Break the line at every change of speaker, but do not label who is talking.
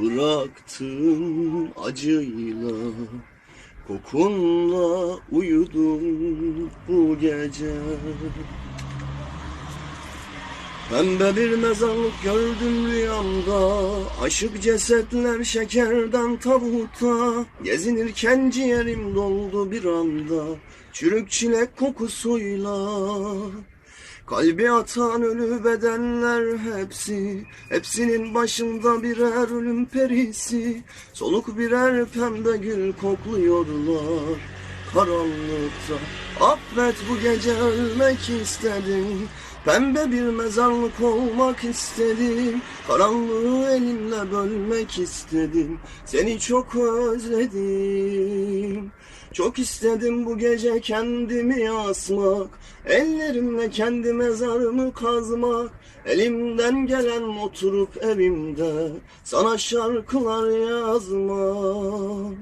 Bıraktım acıyla Kokunla uyudum bu gece. Pembe bir mezarlık gördüm rüyamda Aşık cesetler şekerden tabuta. Gezinirken ciğerim doldu bir anda Çürük çilek kokusuyla Kalbi atan ölü bedenler hepsi Hepsinin başında birer ölüm perisi. Soluk birer pembe gül kokluyorlar Karanlıkta. Affet bu gece ölmek istedim Pembe bir mezarlık olmak istedim. Karanlığı elimle bölmek istedim Seni çok özledim Çok istedim bu gece kendimi asmak Ellerimle kendi mezarımı kazmak. Elimden gelen oturup evimde Sana şarkılar yazmak